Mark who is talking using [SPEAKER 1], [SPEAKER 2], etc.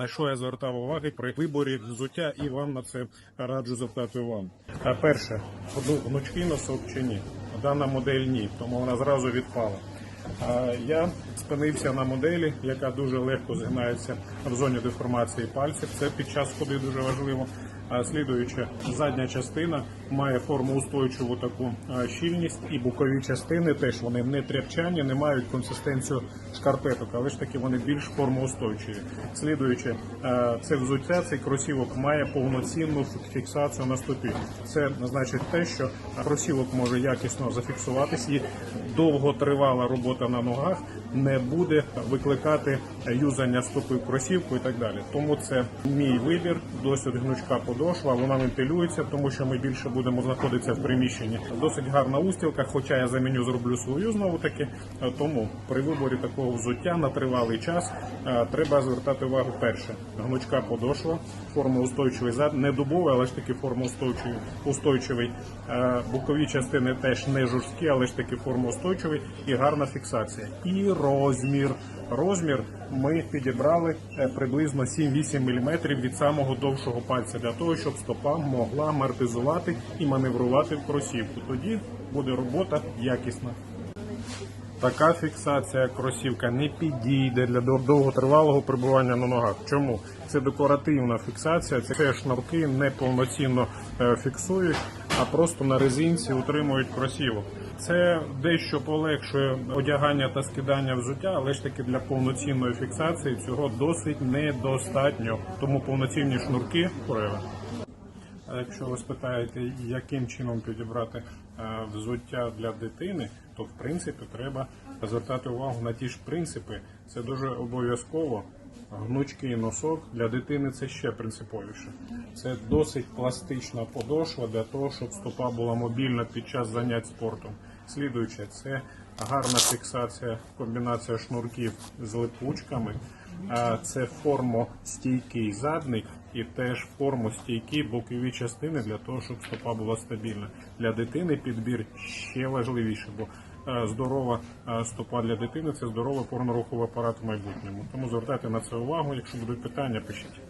[SPEAKER 1] На що я звертав уваги при виборі взуття і вам на це раджу звертати вам. А перше, гну- гнучкий носок чи ні? Дана модель ні, тому вона зразу відпала. А Я спинився на моделі, яка дуже легко згинається в зоні деформації пальців. Це під час ходи дуже важливо. А слідуюча задня частина має форму устойчиву таку щільність, і бокові частини теж вони не тряпчані, не мають консистенцію шкарпеток, але ж таки вони більш формоустойчиві. Слідуючи, це взуття, цей кросівок має повноцінну фіксацію на стопі. Це значить те, що кросівок може якісно зафіксуватись і довготривала робота на ногах не буде викликати юзання стопи в кросівку і так далі. Тому це мій вибір, досить гнучка подошва, вона вентилюється, тому що ми більше будемо знаходитися в приміщенні. Досить гарна устілка, хоча я заміню зроблю свою знову таки. Тому при виборі такого взуття на тривалий час е, треба звертати увагу перше. Гнучка подошва, формоустойчивий зад, не дубовий, але ж таки формоустойчивий, устойчивий. Е, Бокові частини теж не жорсткі, але ж таки формоустойчивий і гарна фіксація. І розмір. Розмір ми підібрали е, приблизно 7-8 мм від самого довшого пальця для того, щоб стопа могла амортизувати і маневрувати в кросівку. Тоді буде робота якісна. Така фіксація кросівка не підійде для довготривалого перебування на ногах. Чому? Це декоративна фіксація, це шнурки не повноцінно е, фіксують, а просто на резинці утримують кросівок. Це дещо полегшує одягання та скидання взуття, але ж таки для повноцінної фіксації цього досить недостатньо. Тому повноцінні шнурки треба. А якщо ви спитаєте, яким чином підібрати е, взуття для дитини, то в принципі треба звертати увагу на ті ж принципи. Це дуже обов'язково. Гнучкий носок для дитини це ще принциповіше. Це досить пластична подошва для того, щоб стопа була мобільна під час занять спортом. Слідуюче, це гарна фіксація, комбінація шнурків з липучками. Це формостійкий задник і теж формостійкі бокові частини для того, щоб стопа була стабільна. Для дитини підбір ще важливіше, бо здорова стопа для дитини це здоровий опорно-руховий апарат в майбутньому. Тому звертайте на це увагу. Якщо будуть питання, пишіть.